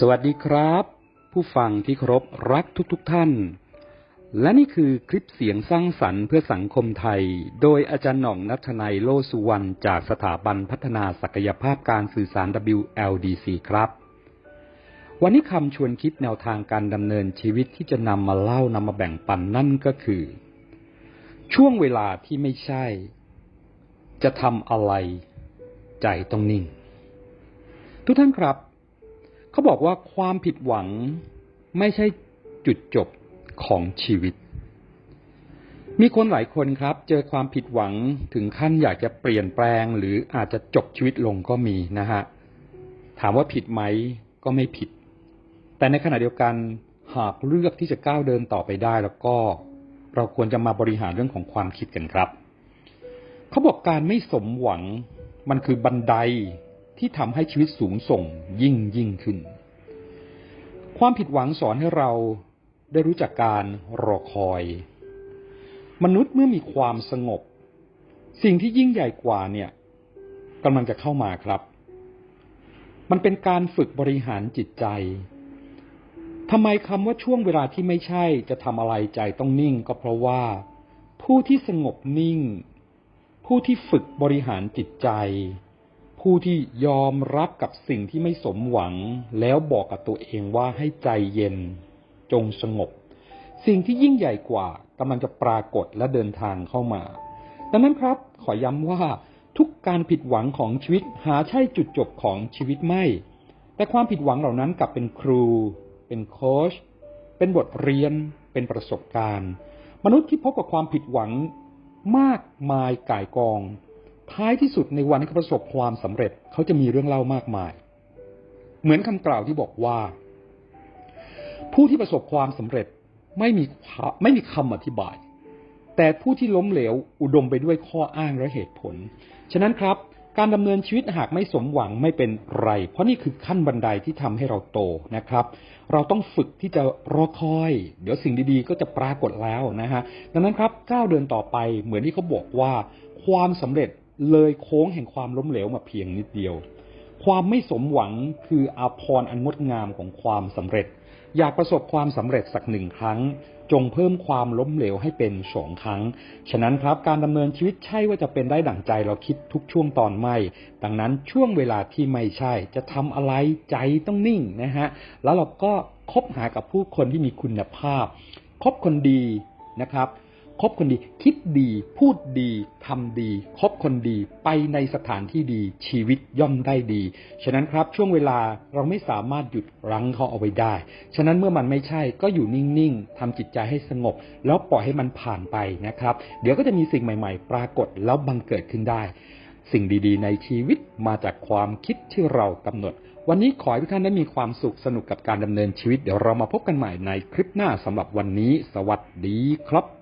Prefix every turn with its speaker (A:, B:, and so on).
A: สวัสดีครับ ผู้ฟังที่เคารพรักทุกๆทท่าน และนี่คือคลิปเสียงสร้างสรรค์เพื่อสังคมไทย โดยอาจารย์หน่องนัทนายโลสุวรรณจากสถาบันพัฒนาศักยภาพการสื่อสาร WLDC ครับ วันนี้คำชวนคิดแนวทางการดำเนินชีวิตที่จะนำมาเล่านำมาแบ่งปันนั่นก็คือ ช่วงเวลาที่ไม่ใช่ จะทำอะไร ใจต้องนิ่ง ทุกท่านครับ เขาบอกว่าความผิดหวังไม่ใช่จุดจบของชีวิต มีคนหลายคนครับ เจอความผิดหวังถึงขั้นอยากจะเปลี่ยนแปลง หรืออาจจะจบชีวิตลงก็มีนะฮะ ถามว่าผิดไหมก็ไม่ผิด แต่ในขณะเดียวกันหากเลือกที่จะก้าวเดินต่อไปได้แล้วก็ เราควรจะมาบริหารเรื่องของความคิดกันครับ เขาบอกการไม่สมหวังมันคือบันได ที่ทำให้ชีวิตสูงส่งยิ่งยิ่งขึ้น ความผิดหวังสอนให้เราได้รู้จักการรอคอย มนุษย์เมื่อมีความสงบ สิ่งที่ยิ่งใหญ่กว่าเนี่ยกำลังจะเข้ามาครับ มันเป็นการฝึกบริหารจิตใจทำไมคำว่าช่วงเวลาที่ไม่ใช่จะทำอะไรใจต้องนิ่งก็เพราะว่า ผู้ที่สงบนิ่ง ผู้ที่ฝึกบริหารจิตใจ ผู้ที่ยอมรับกับสิ่งที่ไม่สมหวัง แล้วบอกกับตัวเองว่าให้ใจเย็น จงสงบ สิ่งที่ยิ่งใหญ่กว่ากำลังจะปรากฏและเดินทางเข้ามา ดังนั้นครับขอย้ำว่าทุกการผิดหวังของชีวิตหาใช่จุดจบของชีวิตไม่ แต่ความผิดหวังเหล่านั้นกลับเป็นครู เป็นโค้ช เป็นบทเรียน เป็นประสบการณ์ มนุษย์ที่พบกับความผิดหวังมากมายก่ายกอง ท้ายที่สุดในวันที่เขาประสบความสำเร็จเขาจะมีเรื่องเล่ามากมาย เหมือนคำกล่าวที่บอกว่า ผู้ที่ประสบความสำเร็จไม่มีไม่มีคำอธิบาย แต่ผู้ที่ล้มเหลวอุดมไปด้วยข้ออ้างและเหตุผล ฉะนั้นครับ การดำเนินชีวิตหากไม่สมหวังไม่เป็นไร เพราะนี่คือขั้นบันไดที่ทำให้เราโตนะครับ เราต้องฝึกที่จะรอคอย เดี๋ยวสิ่งดีๆ ก็จะปรากฏแล้วนะฮะดังนั้นครับก้าวเดินต่อไปเหมือนที่เขาบอกว่า ความสำเร็จ เลยโค้งแห่งความล้มเหลวมาเพียงนิดเดียว ความไม่สมหวังคืออาภรณ์อันงดงามของความสำเร็จ อยากประสบความสำเร็จสักหนึ่งครั้ง จงเพิ่มความล้มเหลวให้เป็นสองครั้ง ฉะนั้นครับการดำเนินชีวิตใช่ว่าจะเป็นได้ดั่งใจเราคิดทุกช่วงตอนไม่ ดังนั้นช่วงเวลาที่ไม่ใช่ จะทำอะไรใจต้องนิ่งนะฮะ แล้วเราก็คบหากับผู้คนที่มีคุณภาพ คบคนดีนะครับ คบคนดี คิดดี พูดดีทำดี คบคนดี ไปในสถานที่ดี ชีวิตย่อมได้ดี ฉะนั้นครับช่วงเวลาเราไม่สามารถหยุดรั้งเขาเอาไว้ได้ ฉะนั้นเมื่อมันไม่ใช่ก็อยู่นิ่งๆทำจิตใจให้สงบ แล้วปล่อยให้มันผ่านไปนะครับ เดี๋ยวก็จะมีสิ่งใหม่ ๆ ปรากฏแล้วบังเกิดขึ้นได้ สิ่งดีๆ ในชีวิตมาจากความคิดที่เรากำหนดวันนี้ขอให้ทุกท่านได้มีความสุขสนุกกับการดำเนินชีวิต เดี๋ยวเรามาพบกันใหม่ในคลิปหน้าสำหรับวันนี้ สวัสดีครับ